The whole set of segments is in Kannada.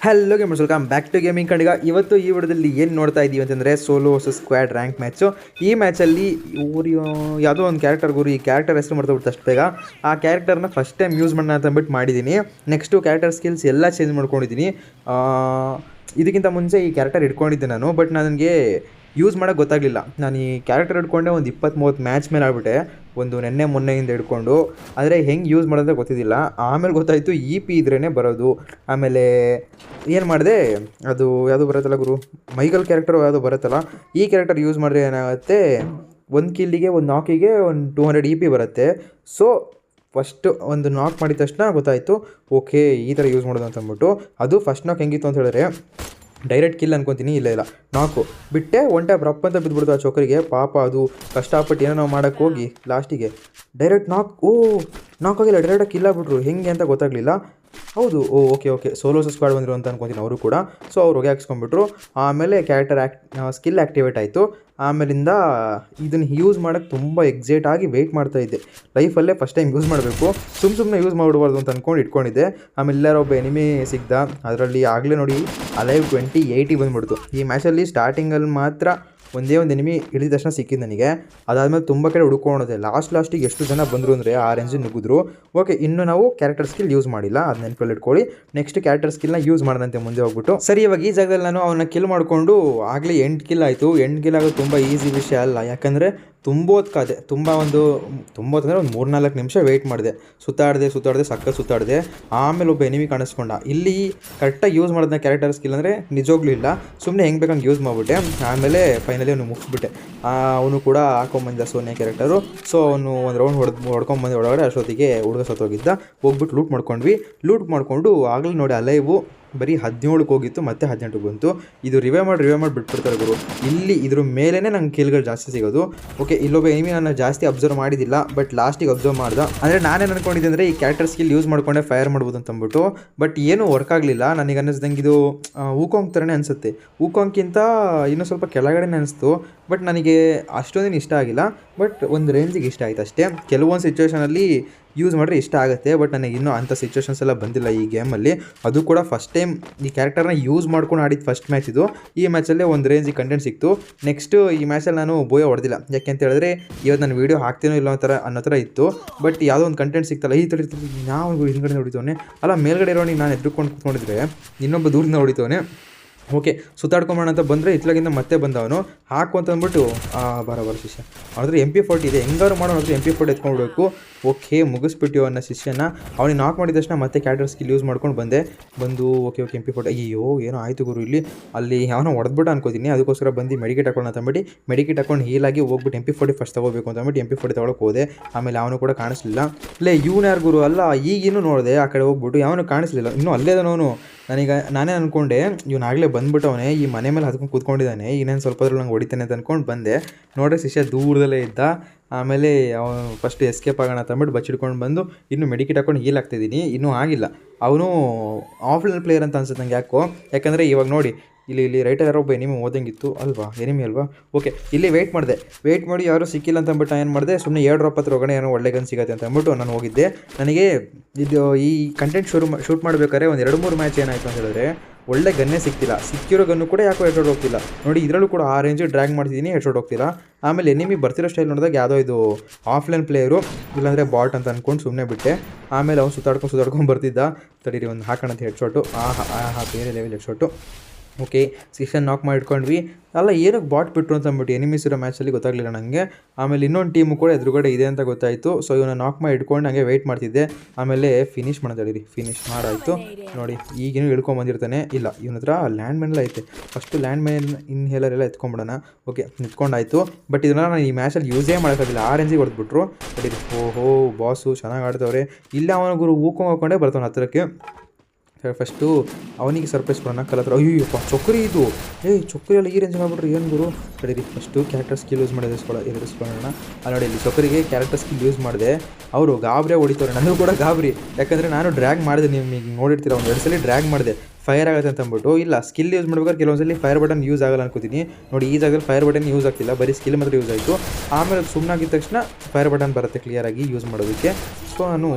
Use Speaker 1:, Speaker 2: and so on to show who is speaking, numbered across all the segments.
Speaker 1: Hello gamers welcome back to gaming Kandiga ಇವತ್ತು ಈ ವಿಡಿಯೋದಲ್ಲಿ ಏನು ನೋಡ್ತಾ ಇದ್ದೀವಿ ಅಂತಂದರೆ solo versus squad rank match ಈ ಮ್ಯಾಚಲ್ಲಿ ಇವರು ಯಾವುದೋ ಒಂದು ಕ್ಯಾರೆಕ್ಟರ್ ಗುರು ಈ ಕ್ಯಾರೆಕ್ಟರ್ ಹೆಸರು ಮಾಡ್ತಾ ಅಷ್ಟು ಬೇಗ. ಆ ಕ್ಯಾರೆಕ್ಟರ್ನ ಫಸ್ಟ್ ಟೈಮ್ ಯೂಸ್ ಮಾಡೋಣ ಅಂತ ಅಂದ್ಬಿಟ್ಟು ಮಾಡಿದ್ದೀನಿ ನೆಕ್ಸ್ಟು ಕ್ಯಾರೆಕ್ಟರ್ ಸ್ಕಿಲ್ಸ್ ಎಲ್ಲ ಚೇಂಜ್ ಮಾಡ್ಕೊಂಡಿದ್ದೀನಿ ಇದಕ್ಕಿಂತ ಮುಂಚೆ ಈ ಕ್ಯಾರೆಕ್ಟರ್ ಇಟ್ಕೊಂಡಿದ್ದೆ ನಾನು ಬಟ್ ನನಗೆ ಯೂಸ್ ಮಾಡೋಕ್ಕೆ ಗೊತ್ತಾಗಲಿಲ್ಲ. ನಾನು ಈ ಕ್ಯಾರೆಕ್ಟರ್ ಹಿಡ್ಕೊಂಡೆ ಒಂದು ಇಪ್ಪತ್ತು ಮೂವತ್ತು ಮ್ಯಾಚ್ ಮೇಲೆ ಆಗ್ಬಿಟ್ಟೆ. ಒಂದು ನೆನ್ನೆ ಮೊನ್ನೆಯಿಂದ ಹಿಡ್ಕೊಂಡು, ಆದರೆ ಹೆಂಗೆ ಯೂಸ್ ಮಾಡೋದಂತ ಗೊತ್ತಿದ್ದಿಲ್ಲ. ಆಮೇಲೆ ಗೊತ್ತಾಯಿತು ಇ ಪಿ ಇದ್ರೇ ಬರೋದು. ಆಮೇಲೆ ಏನು ಮಾಡಿದೆ? ಅದು ಯಾವುದು ಬರುತ್ತಲ್ಲ ಗುರು? ಮೈಗಲ್ ಕ್ಯಾರೆಕ್ಟರ್ ಯಾವುದು ಬರುತ್ತಲ್ಲ? ಈ ಕ್ಯಾರೆಕ್ಟರ್ ಯೂಸ್ ಮಾಡಿದ್ರೆ ಏನಾಗುತ್ತೆ? ಒಂದು ಕಿಲ್ಲಿಗೆ ಒಂದು ನಾಕಿಗೆ ಒಂದು ಟೂ ಹಂಡ್ರೆಡ್ ಇ ಪಿ ಬರುತ್ತೆ. ಸೊ ಫಸ್ಟು ಒಂದು ನಾಕ್ ಮಾಡಿದ ತಕ್ಷಣ ಗೊತ್ತಾಯಿತು ಓಕೆ ಈ ಥರ ಯೂಸ್ ಮಾಡೋದು ಅಂತ ಅಂದ್ಬಿಟ್ಟು ಅದು ಫಸ್ಟ್ ನಾಕ್ ಹೆಂಗಿತ್ತು ಅಂತ ಹೇಳಿದ್ರೆ ಡೈರೆಕ್ಟ್ ಕಿಲ್ ಅನ್ಕೊತೀನಿ, ಇಲ್ಲ ಇಲ್ಲ. ನಾಕು ಬಿಟ್ಟೆ ಒನ್ ಟೈಪ್ ರಪ್ ಅಂತ ಬಿದ್ದುಬಿಡ್ತು ಆ ಚೋಕರಿಗೆ. ಪಾಪ ಅದು ಕಷ್ಟಪಟ್ಟು ಏನೋ ಮಾಡೋಕ್ಕೆ ಹೋಗಿ ಲಾಸ್ಟಿಗೆ. ಡೈರೆಕ್ಟ್ ನಾಕ್ ಓ ನಾಕ್ ಆಗಿಲ್ಲ. ಡೈರೆಕ್ಟಾಗಿ ಕಿಲ್ ಆಗ್ಬಿಟ್ರು. ಹೆಂಗೆ ಅಂತ ಗೊತ್ತಾಗಲಿಲ್ಲ. ಹೌದು, ಓ, ಓಕೆ ಓಕೆ. ಸೋಲೋಸ್ ಸ್ಕ್ವಾಡ್ ಬಂದರು ಅಂತ ಅನ್ಕೊತೀನಿ ಅವರು ಕೂಡ. ಸೊ ಅವ್ರು ಹೊಗೆ ಹಾಕ್ಸ್ಕೊಂಡ್ಬಿಟ್ರು. ಆಮೇಲೆ ಕ್ಯಾರೆಕ್ಟರ್ ಆ್ಯಕ್ಟ್ ಸ್ಕಿಲ್ ಆ್ಯಕ್ಟಿವೇಟ್ ಆಯಿತು. ಆಮೇಲಿಂದ ಇದನ್ನು ಯೂಸ್ ಮಾಡೋಕ್ಕೆ ತುಂಬ ಎಕ್ಸೈಟ್ ಆಗಿ ವೆಯ್ಟ್ ಮಾಡ್ತಾ ಇದ್ದೆ. ಲೈಫಲ್ಲೇ ಫಸ್ಟ್ ಟೈಮ್ ಯೂಸ್ ಮಾಡಬೇಕು. ಸುಮ್ಮ ಸುಮ್ಮನೆ ಯೂಸ್ ಮಾಡಬಾರ್ದು ಅಂತ ಅಂದ್ಕೊಂಡು ಇಟ್ಕೊಂಡಿದ್ದೆ. ಆಮೇಲೆ ಎಲ್ಲರೂ ಒಬ್ಬ ಎನಿಮಿ ಸಿಗ್ದ. ಅದರಲ್ಲಿ ಆಗಲೇ ನೋಡಿ ಅಲೈವ್ ಟ್ವೆಂಟಿ ಏಯ್ಟಿ ಬಂದ್ಬಿಡ್ತು. ಈ ಮ್ಯಾಚಲ್ಲಿ ಸ್ಟಾರ್ಟಿಂಗಲ್ಲಿ ಮಾತ್ರ ಒಂದೇ ಒಂದು ಎನಿಮಿ ಇಳಿದ ತಕ್ಷಣ ಸಿಕ್ಕಿದ್ದು ನನಗೆ. ಅದಾದಮೇಲೆ ತುಂಬ ಕಡೆ ಹುಡ್ಕೊಂಡೋದೆ ಲಾಸ್ಟ್ ಲಾಸ್ಟಿಗೆ ಎಷ್ಟು ಜನ ಬಂದರು ಅಂದರೆ ಆ ರೇಂಜ್ ನುಗ್ಗಿದ್ರು. ಓಕೆ ಇನ್ನು ನಾವು ಕ್ಯಾರೆಕ್ಟರ್ ಸ್ಕಿಲ್ ಯೂಸ್ ಮಾಡಿಲ್ಲ. ಅದು ನೆನಪಲ್ಲಿ ಇಟ್ಕೊಳ್ಳಿ. ನೆಕ್ಸ್ಟ್ ಕ್ಯಾರೆಕ್ಟರ್ ಸ್ಕಿಲ್ನ ಯೂಸ್ ಮಾಡೋದಂತೆ ಮುಂದೆ ಹೋಗ್ಬಿಟ್ಟು. ಸರಿ, ಇವಾಗ ಈ ಜಾಗದಲ್ಲಿ ನಾನು ಅವನ್ನ ಕಿಲ್ ಮಾಡಿಕೊಂಡು ಆಗಲೇ ಎಂಟು ಕಿಲ್ ಆಯಿತು. ಎಂಟು ಕಿಲ್ ಆಗೋದು ತುಂಬ ಈಸಿ ವಿಷಯ ಅಲ್ಲ. ಯಾಕಂದರೆ ತುಂಬ ಹೊತ್ತು ಕಾದೆ ತುಂಬ ಒಂದು ತುಂಬ ಒಂದು ಅಂದರೆ ಒಂದು ಮೂರ್ನಾಲ್ಕು ನಿಮಿಷ ವೆಯ್ಟ್ ಮಾಡಿದೆ. ಸುತ್ತಾಡಿದೆ ಸುತ್ತಾಡಿದೆ ಸಕ್ಕ ಸುತ್ತಾಡಿದೆ. ಆಮೇಲೆ ಒಬ್ಬ ಎನಿಮಿ ಕಾಣಿಸ್ಕೊಂಡ. ಇಲ್ಲಿ ಕರೆಕ್ಟಾಗಿ ಯೂಸ್ ಮಾಡಿದ್ನ ಕ್ಯಾರೆಕ್ಟರ್ ಸ್ಕಿಲ್ ಅಂದರೆ ನಿಜವಾಗ್ಲೂ ಇಲ್ಲ. ಸುಮ್ಮನೆ ಹೆಂಗೆ ಬೇಕಂಗೆ ಯೂಸ್ ಮಾಡಿಬಿಟ್ಟೆ. ಆಮೇಲೆ ಫೈನಲಿ ಅವನು ಮುಗಿಸ್ಬಿಟ್ಟೆ. ಅವನು ಕೂಡ ಹಾಕೊಂಬಂದ ಸೋನಿಯಾ ಕ್ಯಾರೆಕ್ಟರು ಸೊ ಅವನು ಒಂದು ರೌಂಡ್ ಹೊಡೆದು, ಹೊಡ್ಕೊಂಬಂದು ಒಳಗಡೆ ಅಷ್ಟೊತ್ತಿಗೆ ಹುಡುಗ ಸತ್ತೋಗಿದ್ದ. ಹೋಗ್ಬಿಟ್ಟು ಲೂಟ್ ಮಾಡ್ಕೊಂಡ್ವಿ. ಲೂಟ್ ಮಾಡಿಕೊಂಡು ಆಗಲೇ ನೋಡಿ ಅಲೈವು. ಬರೀ ಹದಿನೇಳಕ್ಕೆ ಹೋಗಿತ್ತು, ಮತ್ತೆ ಹದಿನೆಂಟು ಬಂತು. ಇದು ರಿವೈವ್ ಮಾಡಿ ರಿವೈವ್ ಮಾಡಿ ಬಿಟ್ಬಿಡ್ತಾರೆ ಗುರು. ಇಲ್ಲಿ ಇದ್ರ ಮೇಲೇ ನಂಗೆ ಕಿಲ್ಗಳು ಜಾಸ್ತಿ ಸಿಗೋದು. ಓಕೆ ಇಲ್ಲೊಬ್ಬ ಎನಿಮಿ ನಾನು ಜಾಸ್ತಿ ಅಬ್ಸರ್ವ್ ಮಾಡಿದ್ದಿಲ್ಲ ಬಟ್ ಲಾಸ್ಟಿಗೆ ಅಬ್ಸರ್ವ್ ಮಾಡ್ದೆ. ಅಂದರೆ ನಾನೇನು ಅನ್ಕೊಂಡಿದ್ದೆ ಅಂದರೆ ಈ ಕ್ಯಾರೆಕ್ಟರ್ ಸ್ಕಿಲ್ ಯೂಸ್ ಮಾಡ್ಕೊಂಡೆ ಫೈರ್ ಮಾಡ್ಬೋದು ಅಂತ ಅಂದ್ಬಿಟ್ಟು ಬಟ್ ಏನೂ ವರ್ಕ್ ಆಗಲಿಲ್ಲ. ನನಗೆ ಅನ್ನಿಸ್ದಂಗೆ ಇದು ಊಕಾಂಗ್ ಥರನೇ ಅನಿಸುತ್ತೆ. ಊಕಾಂಗ್ಕಿಂತ ಇನ್ನೂ ಸ್ವಲ್ಪ ಕೆಳಗಡೆನೇ ಅನಿಸ್ತು ಬಟ್ ನನಗೆ ಅಷ್ಟೊಂದೇನು ಇಷ್ಟ ಆಗಿಲ್ಲ. ಬಟ್ ಒಂದು ರೇಂಜಿಗೆ ಇಷ್ಟ ಆಯ್ತು ಅಷ್ಟೇ ಕೆಲವೊಂದು ಸಿಚುವೇಷನಲ್ಲಿ ಯೂಸ್ ಮಾಡಿದ್ರೆ ಇಷ್ಟ ಆಗುತ್ತೆ ಬಟ್ ನನಗೆ ಇನ್ನೂ ಅಂಥ ಸಿಚುವೇಷನ್ಸ್ ಎಲ್ಲ ಬಂದಿಲ್ಲ ಈ ಗೇಮಲ್ಲಿ ಅದು ಕೂಡ ಫಸ್ಟ್ ಟೈಮ್ ಈ ಕ್ಯಾರೆಕ್ಟರ್ನ ಯೂಸ್ ಮಾಡ್ಕೊಂಡು ಆಡಿದ ಫಸ್ಟ್ ಮ್ಯಾಚ್ ಇದು. ಈ ಮ್ಯಾಚಲ್ಲೇ ಒಂದು ರೇಂಜಿಗೆ ಕಂಟೆಂಟ್ ಸಿಕ್ತು. ನೆಕ್ಸ್ಟು ಈ ಮ್ಯಾಚಲ್ಲಿ ನಾನು ಬೋಯ ಹೊಡೆದಿಲ್ಲ. ಯಾಕೆ ಅಂತ ಹೇಳಿದ್ರೆ, ಇವತ್ತು ನಾನು ವೀಡಿಯೋ ಹಾಕ್ತೀನೋ ಇಲ್ಲ ಥರ, ಅನ್ನೋ ಥರ ಇತ್ತು. ಬಟ್ ಯಾವುದೋ ಒಂದು ಕಂಟೆಂಟ್ ಸಿಕ್ತಲ್ಲ, ಈ ಥರ ನಾವು ಹಿಂದ್ಗಡೆ ಹೊಡಿತವನೆ? ಅಲ್ಲ, ಮೇಲ್ಗಡೆ ಇರೋನಿಗೆ ನಾನು ಎದ್ರುಕೊಂಡು ಕೂತ್ಕೊಂಡಿದ್ರೆ, ಇನ್ನೊಬ್ಬ ದೂರದಿಂದ ಹೊಡಿತವನೆ? ಓಕೆ ಸುತ್ತಾಡ್ಕೊಂಬೋಣ ಅಂತ ಬಂದರೆ ಇತ್ಲಾಗಿಂದ ಮತ್ತೆ ಬಂದವನು. ಹಾಕು ಅಂತ ಅಂದ್ಬಿಟ್ಟು ಬರ ಬರ ಶಿಷ್ಯ. ಅವ್ರ ಎಂ ಪಿ ಫೋರ್ಟಿ ಇದೆ. ಹೆಂಗಾರು ಮಾಡೋಣ ಎಂ ಪಿ ಫೋರ್ಟಿ ಎತ್ಕೊಂಡ್ಬಿಡ್ಬೇಕು ಓಕೆ ಮುಗಿಸ್ಬಿಟ್ಟು ಅನ್ನೋ ಶಿಷ್ಯನ. ಅವ್ನಿಗೆ ನಾಕ್ ಮಾಡಿದ ತಕ್ಷಣ ಮತ್ತೆ ಕ್ಯಾಟರ್ ಸ್ಕಿಲ್ ಯೂಸ್ ಮಾಡ್ಕೊಂಡು ಬಂದೆ. ಬಂದು, okay okay M P forty ಅಯ್ಯೋ ಏನೋ ಆಯಿತು ಗುರು ಇಲ್ಲಿ. ಅಲ್ಲಿ ಯಾವನೋ ಹೊಡೆದ್ಬಿಟ್ಟು ಅನ್ಕೋತೀನಿ. ಅದಕ್ಕೋಸ್ಕರ ಬಂದು ಮೆಡಿಕೇಟ್ ಹಾಕೋಣ ಅಂತ ಅಂದ್ಬಿಟ್ಟು ಮೆಡಿಕೇಟ್ ಹಾಕೊಂಡು ಹೀಲಾಗಿ ಹೋಗ್ಬಿಟ್ಟು ಎಂ ಪಿ ಫೋರ್ಟಿ ಫಸ್ಟ್ ತಗೋಬೇಕು ಅಂತ ಅಂದ್ಬಿಟ್ಟು ಎಂ ಪಿ ಫೋರ್ಟಿ ತೊಗೊಳಕ್ಕೆ ಹೋದೆ. ಆಮೇಲೆ ಅವನು ಕೂಡ ಕಾಣಿಸ್ಲಿಲ್ಲ. ಇಲ್ಲೇ ಇವ್ನು ಯಾರು ಗುರು? ಅಲ್ಲ, ಈಗಿನ್ನೂ ನೋಡಿದೆ, ಆ ಕಡೆ ಹೋಗ್ಬಿಟ್ಟು. ಯಾವನು ಕಾಣಿಸ್ಲಿಲ್ಲ. ಇನ್ನೂ ಅಲ್ಲೇ ಅವನು. ನನಗೆ, ನಾನೇ ಅಂದ್ಕೊಂಡೆ ಇವನಾಗಲೇ ಬಂದ್ಬಿಟ್ಟವನೇ ಈ ಮನೆ ಮೇಲೆ ಹತ್ಕೊಂಡು ಕೂತ್ಕೊಂಡಿದ್ದಾನೆ, ಇನ್ನೇನು ಸ್ವಲ್ಪ ಹೊತ್ತಲ್ಲಿ ನಂಗೆ ಹೊಡಿತಾನೆ ಅಂತ ಅಂದ್ಕೊಂಡು ಬಂದೆ. ನೋಡ್ರೆ ಶಿಷ್ಯ ದೂರದಲ್ಲೇ ಇದ್ದ, ಆಮೇಲೆ ಅವನು ಫಸ್ಟ್ ಎಸ್ಕೇಪ್ ಆಗೋಣ ಅಂದ್ಬಿಟ್ಟು ಬಚ್ಚಿಡ್ಕೊಂಡು ಬಂದು, ಇನ್ನು ಮೆಡಿಕೇಟ್ ಹಾಕೊಂಡು ಹೀಲ್ ಆಗ್ತಿದ್ದೀನಿ ಇನ್ನೂ ಆಗಿಲ್ಲ. ಅವನು ಆಫ್ಲೈನ್ ಪ್ಲೇಯರ್ ಅಂತ ಅನ್ಸುತ್ತೆ ನಂಗೆ ಯಾಕೋ, ಯಾಕಂದರೆ ಇವಾಗ ನೋಡಿ, ಇಲ್ಲಿ ಇಲ್ಲಿ ರೈಟ್ ಯಾರೋ ಒಬ್ಬ ಎನಿಮಿ ಓದಂಗಿತ್ತು ಅಲ್ವಾ ಎನಿಮಿ ಅಲ್ವಾ? ಓಕೆ ಇಲ್ಲಿ ವೆಯ್ಟ್ ಮಾಡಿದೆ. ವೆಯ್ಟ್ ಮಾಡಿ ಯಾರು ಸಿಕ್ಕಿಲ್ಲ ಅಂತ ಅಂದ್ಬಿಟ್ಟು ಏನು ಮಾಡಿದೆ ಸುಮ್ಮನೆ ಎರಡು ಡ್ರಾಪ್ ಹತ್ರ ಹೋಗೋಣ, ಏನೋ ಒಳ್ಳೆ ಗನ್ ಸಿಗುತ್ತೆ ಅಂತ ಅಂದ್ಬಿಟ್ಟು ನಾನು ಹೋಗಿದ್ದೆ. ನನಗೆ ಇದು ಈ ಕಂಟೆಂಟ್ ಶುರು ಶೂಟ್ ಮಾಡಬೇಕಾದ್ರೆ ಒಂದು ಎರಡು ಮೂರು ಮ್ಯಾಚ್ ಏನಾಯಿತು ಅಂತ ಹೇಳಿದ್ರೆ ಒಳ್ಳೆ ಗನ್ನೇ ಸಿಕ್ತಿಲ್ಲ ಸಿಕ್ಕಿರೋ ಗನ್ನು ಕೂಡ ಯಾಕೋ ಹೆಡ್ಶಾಟ್ ಹೋಗ್ತಿಲ್ಲ. ನೋಡಿ, ಇದರಲ್ಲೂ ಕೂಡ ಆ ರೇಂಜ್ ಡ್ರ್ಯಾಗ್ ಮಾಡ್ತಿದ್ದೀನಿ ಹೆಡ್ಶಾಟ್ ಹೋಗ್ತಿಲ್ಲ. ಆಮೇಲೆ ಎನಿಮಿ ಬರ್ತಿರೋ ಸ್ಟೈಲ್ ನೋಡಿದಾಗ ಯಾವುದೋ ಇದು ಆಫ್ಲೈನ್ ಪ್ಲೇಯರು ಇಲ್ಲಾಂದರೆ ಬಾಟ್ ಅಂತ ಅಂದ್ಕೊಂಡು ಸುಮ್ಮನೆ ಬಿಟ್ಟೆ. ಆಮೇಲೆ ಅವ್ನು ಸುತ್ತಾಡ್ಕೊಂಡು ಸುತ್ತಾಡ್ಕೊಂಡು ಬರ್ತಿದ್ದ. ತಡೀರಿ, ಒಂದು ಹಾಕೋಣ ಅಂತ ಹೆಡ್ಶಾಟು ಆ ಆಹಾ, ಬೇರೆ ಲೆವೆಲ್ ಹೆಡ್ಶಾಟು ಓಕೆ ಸಿಕ್ಸನ್ ನಾಕ್ ಮಾಡಿ ಇಟ್ಕೊಂಡ್ವಿ ಅಲ್ಲ, ಏನಕ್ಕೆ ಬಾಟ್ ಬಿಟ್ರು ಅಂತ ಅಂದ್ಬಿಟ್ಟು ಎನಿಮೀಸ್ ಇರೋ ಮ್ಯಾಚಲ್ಲಿ ಗೊತ್ತಾಗಲಿಲ್ಲ ನನಗೆ ಆಮೇಲೆ ಇನ್ನೊಂದು ಟೀಮು ಕೂಡ ಎದುರುಗಡೆ ಇದೆ ಅಂತ ಗೊತ್ತಾಯಿತು. ಸೊ ಇವನ್ನ ನಾಕ್ ಮಾಡಿ ಇಟ್ಕೊಂಡು ಹಂಗೆ ವೆಯ್ಟ್ ಮಾಡ್ತಿದ್ದೆ. ಆಮೇಲೆ ಫಿನಿಶ್ ಮಾಡೋದಿರಿ ಫಿನಿಶ್ ಮಾಡಾಯಿತು. ನೋಡಿ, ಈಗೇನು ಇಳ್ಕೊಂಡ್ ಬಂದಿರ್ತಾನೆ. ಇಲ್ಲ, ಇವನ ಹತ್ರ ಲ್ಯಾಂಡ್ ಮೈನೆಲ್ಲ ಐತೆ. ಫಸ್ಟು ಲ್ಯಾಂಡ್ ಇನ್ ಇನ್ಹೇಲರ್ ಎಲ್ಲ ಎತ್ಕೊಂಬಿಡೋಣ ಓಕೆ ನಿಂತ್ಕೊಂಡಾಯ್ತು. ಬಟ್ ಇದನ್ನ ನಾನು ಈ ಮ್ಯಾಚಲ್ಲಿ ಯೂಸೇ ಮಾಡೋಕ್ಕಾಗಿಲ್ಲ ಆ ರೇಂಜಿಗೆ ಹೊಡೆದ್ಬಿಟ್ರು. ಬಟ್ ಓಹೋ ಬಾಸು ಚೆನ್ನಾಗಿ ಆಡ್ತವ್ರೆ. ಇಲ್ಲ, ಅವನ ಗುರು ಹೂಕೊಂಡ್ ಹಾಕೊಂಡೇ ಬರ್ತಾನೆ ಹತ್ರಕ್ಕೆ. ಫಸ್ಟು ಅವನಿಗೆ ಸರ್ಪ್ರೈಸ್ ಕೊಡೋಣ. ಕಲತ್ರ ಅಯ್ಯಪ್ಪ ಚೊಕ್ಕರಿ ಇದು. ಏಯ್ ಚೊಕ್ರಿ ಎಲ್ಲ ಈ ರೇಂಜ್ ಮಾಡ್ಬಿಟ್ರಿ ಏನು ಗುರು? ಕಡೀರಿ ಫಸ್ಟು ಕ್ಯಾರೆಕ್ಟರ್ ಸ್ಕಿಲ್ ಯೂಸ್ ಮಾಡಿ ಎದುರಿಸ್ಕೊಳ್ಳೋ ಎದುರಿಸ್ಕೊಳ್ಳೋಣ. ಅಲ್ಲಿ, ನೋಡಿ, ಇಲ್ಲಿ ಕ್ಯಾರೆಕ್ಟರ್ ಸ್ಕಿಲ್ ಯೂಸ್ ಮಾಡಿದೆ. ಅವರು ಗಾಬರಿ ಹೊಡಿತವ್ರೆ. ನನಗೂ ಕೂಡ ಗಾಬರಿ. ಯಾಕಂದರೆ ನಾನು ಡ್ರ್ಯಾಗ್ ಮಾಡಿದೆ. ನಿಮಗೆ ನೋಡಿರ್ತೀರ, ಒಂದು ಎರಡು ಸಲ ಡ್ರ್ಯಾಗ್ ಮಾಡಿದೆ. ಫೈರ್ ಆಗುತ್ತೆ ಅಂತ ಅಂದ್ಬಿಟ್ಟು, ಇಲ್ಲ ಸ್ಕಿಲ್ ಯೂಸ್ ಮಾಡ್ಬೇಕಾದ್ರೆ ಕೆಲವೊಂದ್ಸಲಿ ಫೈರ್ ಬಟನ್ ಯೂಸ್ ಆಗಲ್ಲ ಅನ್ಕೋತೀನಿ. ನೋಡಿ, ಈ ಜಾಗದಲ್ಲಿ ಫೈರ್ ಬಟನ್ ಯೂಸ್ ಆಗ್ತಿಲ್ಲ, ಬರೀ ಸ್ಕಿಲ್ ಮಾತ್ರ ಯೂಸ್ ಆಯಿತು. ಆಮೇಲೆ ಸುಮ್ಮನಾಗಿದ್ದ ತಕ್ಷಣ ಫೈರ್ ಬಟನ್ ಬರುತ್ತೆ ಕ್ಲಿಯರಾಗಿ ಯೂಸ್ ಮಾಡೋದಕ್ಕೆ. ಸೊ ನಾನು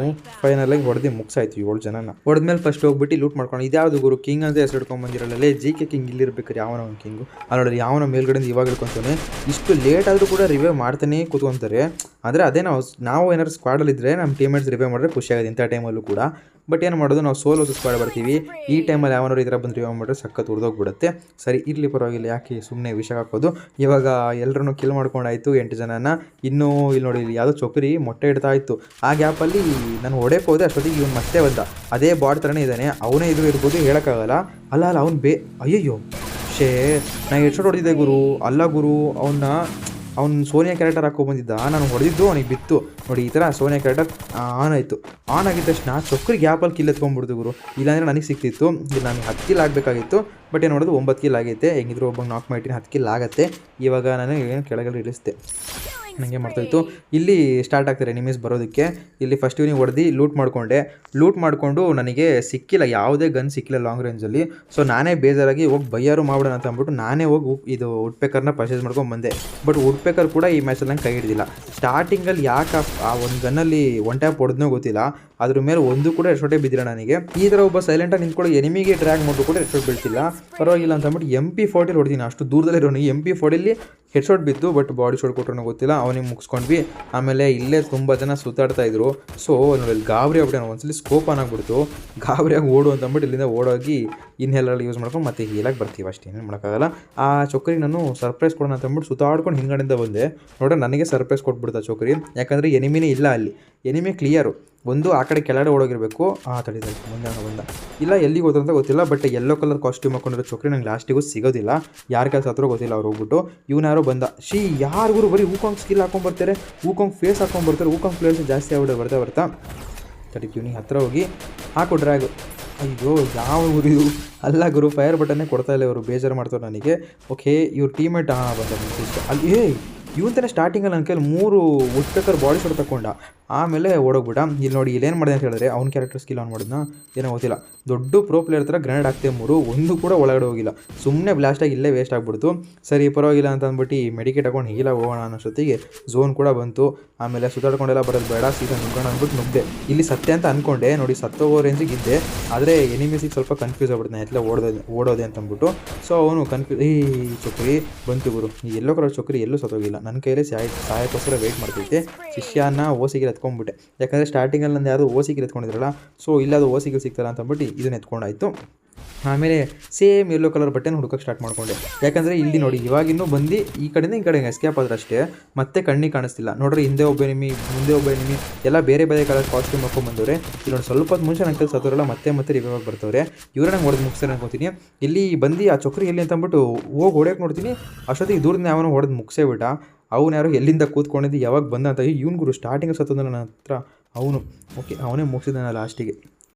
Speaker 1: ಫೈನಲಾಗಿ ಹೊಡೆದು ಮುಗಿಸಾಯ್ತು ಏಳು ಜನನ. ಹೊಡೆದ್ಮೇಲೆ ಫಸ್ಟ್ ಹೋಗ್ಬಿಟ್ಟು ಲೂಟ್ ಮಾಡ್ಕೊಂಡು, ಇದ್ಯಾವುದು ಗುರು? ಕಿಂಗ್ ಅಂತ ಹೆಸರು ಇಟ್ಕೊಂಡ್ ಬಂದಿರಲ್ಲ ಜಿ ಕೆ ಕಿಂಗ್ ಇಲ್ಲಿರ್ಬೇಕಾರೆ ಯಾವನ ಒಂದು ಕಿಂಗು ಅಲ್ಲಿ ಯಾವನ ಮೇಲ್ಗಡೆಯಿಂದ ಇವಾಗ ಇಟ್ಕೊತಾನೆ ಇಷ್ಟು ಲೇಟ್ ಆದರೂ ಕೂಡ ರಿವೈವ್ ಮಾಡ್ತಾನೆ ಕೂತ್ಕೊಂತಾರೆ. ಆದರೆ ಅದೇ ನಾವು ನಾವು ಏನಾದ್ರು ಸ್ಕ್ವಾಡಲ್ಲಿದ್ದರೆ ನಮ್ಮ ಟೀಮೇಟ್ಸ್ ರಿವೈವ್ ಮಾಡಿದ್ರೆ ಖುಷಿಯಾಗುತ್ತೆ ಇಂಥ ಟೈಮಲ್ಲೂ ಕೂಡ. ಬಟ್ ಏನು ಮಾಡೋದು ನಾವು ಸೋಲೋ ಸ್ಕ್ವಾಡ್ ಬರ್ತೀವಿ. ಈ ಟೈಮಲ್ಲಿ ಯಾವನಾರು ಈ ಥರ ಬಂದು ರಿವೈವ್ ಮಾಡಿದ್ರೆ ಸಖತ್ ಹುರಿದೋಗ್ಬಿಡುತ್ತೆ ಸರಿ ಇರಲಿ ಪರವಾಗಿಲ್ಲ ಯಾಕೆ ಸುಮ್ಮನೆ ವಿಷ ಹಾಕೋದು? ಇವಾಗ ಎಲ್ಲರೂ ಕಿಲ್ ಮಾಡ್ಕೊಂಡಾಯ್ತು ಎಂಟು ಜನನ. ಇನ್ನೂ ಇಲ್ಲಿ ನೋಡಿ ಇಲ್ಲಿ ಯಾವುದೋ ಚೊಪರಿ ಮೊಟ್ಟೆ ಇಡ್ತಾ ಇತ್ತು. ಆ ಗ್ಯಾಪಲ್ಲಿ ನಾನು ಹೊಡೆಯಕ್ಕೆ ಹೋದೆ ಅಷ್ಟೊತ್ತಿಗೆ ಇವನು ಮತ್ತೆ ಬಂದ. ಅದೇ ಬಾಡ್ ಥರನೇ ಇದ್ದಾನೆ. ಅವನೇ ಇದು ಇರ್ಬೋದು ಹೇಳೋಕ್ಕಾಗಲ್ಲ. ಅಲ್ಲ ಅಲ್ಲ ಅವ್ನು ಬೇ ಅಯ್ಯಯ್ಯೋ ಶೇ ನಾ ಎಷ್ಟು ಹೊಡೆದಿದ್ದೆ ಗುರು. ಅಲ್ಲ ಗುರು ಅವನ್ನ ಅವ್ನು ಸೋನಿಯಾ ಕ್ಯಾರೆಕ್ಟರ್ ಹಾಕೊ ಬಂದಿದ್ದ. ನಾನು ಹೊಡೆದಿದ್ದು, ಅವನಿಗೆ ಬಿತ್ತು. ನೋಡಿ, ಈ ಥರ ಸೋನಿಯಾ ಕ್ಯಾರೆಕ್ಟರ್ ಆನ್ ಆಯಿತು. ಆನ್ ಆಗಿದ ತಕ್ಷಣ ಚೊಕ್ಕರಿ ಗ್ಯಾಪಲ್ಲಿ ಕಿಲ್ ಎತ್ಕೊಂಡ್ಬಿಡ್ತು ಗುರು. ಇಲ್ಲಾಂದರೆ ನನಗೆ ಸಿಕ್ತಿತ್ತು. ಇಲ್ಲಿ, ನನಗೆ ಹತ್ತು ಕಿಲ್ ಆಗಬೇಕಾಗಿತ್ತು. ಬಟ್ ಏನು ಮಾಡೋದು, ಒಂಬತ್ತು ಕಿಲ್ ಆಗೈತೆ. ಹೆಂಗಿದ್ರು ಒಬ್ಬ ನಾಕ್ ಮಾಡಿಟ್ಟಿನಿ ಹತ್ತು ಕಿಲ್ ಆಗುತ್ತೆ. ಇವಾಗ ನಾನು ಏನು ಕೆಳಗಡೆ ಇಳಿಸ್ದೆ. ನನಗೆ ಮಾಡ್ತಾಯಿತ್ತು ಇಲ್ಲಿ ಸ್ಟಾರ್ಟ್ ಆಗ್ತಾರೆ ಎನಿಮೀಸ್ ಬರೋದಕ್ಕೆ. ಇಲ್ಲಿ ಫಸ್ಟ್ ಇವ್ನಿಗೆ ಹೊಡೆದು ಲೂಟ್ ಮಾಡಿಕೊಂಡೆ. ಲೂಟ್ ಮಾಡಿಕೊಂಡು ನನಗೆ ಸಿಕ್ಕಿಲ್ಲ ಯಾವುದೇ ಗನ್ ಸಿಕ್ಕಿಲ್ಲ ಲಾಂಗ್ ರೇಂಜಲ್ಲಿ ಸೊ ನಾನೇ ಬೇಜಾರಾಗಿ ಹೋಗಿ ಬೈಯಾರು ಮಾಡೋಣ ಅಂತ ಅಂದ್ಬಿಟ್ಟು ನಾನೇ ಹೋಗಿ ಇದು ಉಡ್ಪೇಕರ್ನ ಪರ್ಚೇಸ್ ಮಾಡ್ಕೊಂಡು ಬಂದೆ. ಬಟ್ ಉಡ್ಪೇಕರ್ ಕೂಡ ಈ ಮ್ಯಾಚಲ್ಲಿ ನಂಗೆ ಕೈ ಹಿಡಿದಿಲ್ಲ. ಸ್ಟಾರ್ಟಿಂಗಲ್ಲಿ ಯಾಕೆ ಆ- ಒಂದು ಗನ್ನಲ್ಲಿ ಒನ್ ಟ್ಯಾಪ್ ಹೊಡೆದ್ನೋ ಗೊತ್ತಿಲ್ಲ. ಅದ್ರ ಮೇಲೆ ಒಂದು ಕೂಡ ಎಷ್ಟೊಟ್ಟೆ ಬಿದ್ದಿಲ್ಲ ನನಗೆ. ಈ ಥರ ಒಬ್ಬ ಸೈಲೆಂಟಾಗಿ ನಿಂತ್ಕೊಂಡು ಎನಿಮಿಗೆ ಡ್ರ್ಯಾಗ್ ಮಾಡಿದ್ರು ಕೂಡ ಎಷ್ಟೊಟ್ಟು ಬೀಳ್ತಿಲ್ಲ. ಪರವಾಗಿಲ್ಲ ಅಂತ ಅಂದ್ಬಿಟ್ಟು ಎಂ ಪಿ ಫೋರ್ಟಿಲಿ ಹೊಡ್ತೀನಿ ಅಷ್ಟು ದೂರದಲ್ಲಿರೋನಿಗೆ ಎಂ ಪಿ ಫೋರ್ಟಿಲಿ ಹೆಡ್ ಶಾಟ್ ಬಿದ್ದು ಬಟ್ ಬಾಡಿ ಶಾಟ್ ಕೊಟ್ಟರು ಗೊತ್ತಿಲ್ಲ, ಅವನಿಗೆ ಮುಗಿಸ್ಕೊಂಡ್ವಿ. ಆಮೇಲೆ ಇಲ್ಲೇ ತುಂಬ ಜನ ಸುತ್ತಾಡ್ತಾ ಇದ್ರು. ಸೊ ನೋಡಿ, ಇಲ್ಲಿ ಗಾಬರಿ ಆಗ್ಬಿಟ್ಟು ಒಂದ್ಸಲಿ ಸ್ಕೋಪ್ ಆನ್ ಆಗ್ಬಿಡ್ತು. ಗಾಬರಿಯಾಗಿ ಓಡು ಅಂತ ಅಂದ್ಬಿಟ್ಟು ಇಲ್ಲಿಂದ ಓಡೋಗಿ ಇನ್ನೆಲ್ಲ ಯೂಸ್ ಮಾಡ್ಕೊಂಡು ಮತ್ತೆ ಹೀಲಾಗಿ ಬರ್ತೀವಿ. ಅಷ್ಟೇ ಏನು ಮಾಡೋಕ್ಕಾಗಲ್ಲ. ಆ ಚೊಕ್ರಿ ನಾನು ಸರ್ಪ್ರೈಸ್ ಕೊಡೋಣ ಅಂತ ಅಂದ್ಬಿಟ್ಟು ಸುತ್ತಾಡ್ಕೊಂಡು ಹಿಂಗಡೆಯಿಂದ ಬಂದೆ. ನೋಡ್ರೆ ನನಗೆ ಸರ್ಪ್ರೈಸ್ ಕೊಟ್ಬಿಡ್ತಾ ಚೊಕ್ಕರಿ ಯಾಕಂದರೆ ಎನಿಮಿನೇ ಇಲ್ಲ ಅಲ್ಲಿ. ಎನಿಮಿ ಕ್ಲಿಯರು ಒಂದು, ಆ ಕಡೆ ಕೆಳಗಡೆ ಓಡೋಗಿರಬೇಕು. ಆ, ತಡಿ ಮುಂದೆ ಬಂದ. ಇಲ್ಲ, ಎಲ್ಲಿಗೆ ಹೋದ್ರು ಅಂತ ಗೊತ್ತಿಲ್ಲ ಬಟ್ ಎಲ್ಲೋ ಕಲರ್ ಕಾಸ್ಟ್ಯೂಮ್ ಹಾಕೊಂಡಿರೋ ಚೊಕ್ರಿ ನಂಗೆ ಲಾಸ್ಟಿಗೂ ಸಿಗೋದಿಲ್ಲ. ಯಾರ ಕೆಲಸ ಹತ್ರ ಗೊತ್ತಿಲ್ಲ ಅವ್ರು ಹೋಗ್ಬಿಟ್ಟು. ಇವನಾರು ಬಂದ. ಶೀ ಯಾರಿಗೂ ಬರೀ ಹೂಕಾಂಗ್ ಸ್ಕಿಲ್ ಹಾಕೊಂಡ್ಬರ್ತಾರೆ ಹೂಕಾಂಗ್ ಫೇಸ್ ಹಾಕೊಂಡ್ಬರ್ತಾರೆ ಹೂಕಾಂಗ್ ಪ್ಲೇಯರ್ಸ್ ಜಾಸ್ತಿ ಆಗ್ಬಿಟ್ಟು ಬರ್ತಾ ಬರ್ತಾ. ತಡಿ ಇವ್ನಿಗೆ ಹತ್ರ ಹೋಗಿ ಹಾಕು ಡ್ರ್ಯಾಗ್ ಅಯ್ಯೋ, ಯಾವ ಊರಿದು ಅಲ್ಲ ಗುರು ಫೈರ್ ಬಟನ್ನೇ ಕೊಡ್ತಾ ಇಲ್ಲ ಇವರು, ಬೇಜಾರು ಮಾಡ್ತಾರೆ ನನಗೆ. ಓಕೆ ಇವ್ರ ಟೀಮೇಟ್ ಹಾಂ ಬಂದ ಅಲ್ಲಿ ಏ ಇವನ್ ತಾನೇ ಸ್ಟಾರ್ಟಿಂಗಲ್ಲಿ ನನ್ನ ಕೈಲಿ ಮೂರು ಉಟ್ಬೇಕರ್ ಬಾಡಿ ಶಾಟ್ ತಗೊಂಡ ಆಮೇಲೆ ಓಡೋಗ್ಬಿಟ್ಟ. ಇಲ್ಲಿ ನೋಡಿ ಇಲ್ಲೇನು ಮಾಡಿದೆ ಅಂತ ಹೇಳಿದ್ರೆ ಅವ್ನ ಕ್ಯಾರೆಕ್ಟರ್ ಸ್ಕಿಲ್ ಆನ್ ಮಾಡಿದ್ನ. ಏನೋ ಗೊತ್ತಿಲ್ಲ. ದೊಡ್ಡ ಪ್ರೋ ಪ್ಲೇಯರ್ ಥರ ಗ್ರೆನೇಡ್ ಹಾಕ್ತೇವೆ ಮೂರು, ಒಂದು ಕೂಡ ಒಳಗಡೆ ಹೋಗಿಲ್ಲ. ಸುಮ್ಮನೆ ಬ್ಲಾಸ್ಟಾಗಿ ಇಲ್ಲೇ ವೇಸ್ಟ್ ಆಗಿಬಿಡ್ತು. ಸರಿ, ಪರವಾಗಿಲ್ಲ ಅಂತ ಅಂದ್ಬಿಟ್ಟು ಈ ಮೆಡಿಕೇಟ್ ಹಾಕೊಂಡು ಹೀಗಿಲ್ಲ ಹೋಗೋಣ ಅನ್ನೋಷ್ಟೊತ್ತಿಗೆ ಝೋನ್ ಕೂಡ ಬಂತು. ಆಮೇಲೆ ಸುತ್ತಾಡ್ಕೊಂಡೆಲ್ಲ ಬರೋದು ಬೇಡ ಸೀಸನ್ ನುಗ್ಗೋಣ ಅಂದ್ಬಿಟ್ಟು ನುಗ್ದೆ. ಇಲ್ಲಿ ಸತ್ಯ ಅಂತ ಅಂದ್ಕೊಂಡೆ ನೋಡಿ ಸತ್ತೋಗೋ ರೇಂಜಿಗೆ ಇದ್ದೆ ಆದರೆ ಎನಿಮೀಸಿಗೆ ಸ್ವಲ್ಪ ಕನ್ಫ್ಯೂಸ್ ಆಗ್ಬಿಡ್ತು, ನಾನು ಎಲ್ಲ ಓಡೋದೆ ಓಡೋದೆ ಅಂತ ಅಂದ್ಬಿಟ್ಟು. ಸೊ ಅವನು ಕನ್ಫ್ಯೂ ಈ ಚೊಕ್ರಿ, ಬಂತು ಗುರು. ಎಲ್ಲೋ ಕಲರ್ ಚೊಕ್ರಿ ಎಲ್ಲೂ ಸತ್ತೋಗಿಲ್ಲ. ನನ್ನ ಕೈಯಲ್ಲಿ ಸಾಯ ಸಹಾಯಕ್ಕೋಸ್ಕರ ವೆಯ್ಟ್ ಮಾಡ್ತೈತೆ. ಶಿಷ್ಯನ ಓಸಿಗೆ ಎತ್ಕೊಂಡ್ಬಿಟ್ಟೆ. ಯಾಕಂದರೆ ಸ್ಟಾರ್ಟಿಂಗಲ್ಲಿ ನಂದು ಯಾವುದೋ ಓಸಿಗೆ ಎತ್ಕೊಂಡಿದ್ರಲ್ಲ ಸೊ ಇಲ್ಲದು ಓಸಿಗೆ ಸಿಗ್ತಲ್ಲ ಅಂತ ಅಂದ್ಬಿಟ್ಟು ಇದನ್ನ ಎತ್ಕೊಂಡಾಯಿತು. ಆಮೇಲೆ ಸೇಮ್ ಯೆಲ್ಲೋ ಕಲರ್ ಬಟ್ಟೆನ ಹುಡುಕಕ್ಕೆ ಸ್ಟಾರ್ಟ್ ಮಾಡ್ಕೊಂಡೆ. ಯಾಕಂದರೆ ಇಲ್ಲಿ ನೋಡಿ, ಇವಾಗಿನ್ನೂ ಬಂದು ಈ ಕಡೆಯಿಂದ ಈ ಕಡೆ ಎಸ್ಕೇಪ್ ಆದ್ರೆ ಅಷ್ಟೇ ಮತ್ತೆ ಕಣ್ಣಿಗೆ ಕಾಣಿಸ್ತಿಲ್ಲ. ನೋಡ್ರಿ, ಹಿಂದೆ ಒಬ್ಬ ಎನಿಮಿ ಮುಂದೆ ಒಬ್ಬ ಎನಿಮಿ ಎಲ್ಲ ಬೇರೆ ಬೇರೆ ಕಲರ್ ಕಾಸ್ಟ್ಯೂಮ್ ಹಾಕೊಂಡ್ ಬಂದವ್ರೆ. ಇಲ್ಲಿ ನೋಡಿ, ಸ್ವಲ್ಪ ಮುಂಚೆ ನಂಗೆ ಸತ್ತವರೆಲ್ಲ ಮತ್ತೆ ಮತ್ತೆ ರಿವೈವ್ ಆಗಿ ಬರ್ತವ್ರೆ. ಇವ್ರನ್ನ ನಂಗೆ ಹೊಡೆದು ಮುಗಿಸ್ತಾರೆ ಅನ್ಕೋತೀನಿ. ಇಲ್ಲಿ ಬಂದು ಆ ಚೊಕ್ರಿ ಎಲ್ಲಿ ಅಂತ ಅಂದ್ಬಿಟ್ಟು ಹೋಗಿ ಹೊಡೆಯೋಕೆ ನೋಡ್ತೀನಿ. ಅಷ್ಟೊತ್ತಿಗೆ ದೂರದಿಂದ ಯಾವನೋ ಹೊಡೆದು ಮುಗಿಸೇ ಬಿಟ್ಟ. ಅವನು ಯಾರು ಎಲ್ಲಿಂದ ಕೂತ್ಕೊಂಡಿದ್ದು, ಯಾವಾಗ ಬಂದ ಅಂತ ಇವ್ನು ಗುರು ಸ್ಟಾರ್ಟಿಂಗ್ ಸತ್ತಂದ್ರೆ ನನ್ನ ಹತ್ರ. ಅವನು ಓಕೆ ಅವನೇ ಮುಗಿಸಿದ್ದಾನೆ ಲಾಸ್ಟಿಗೆ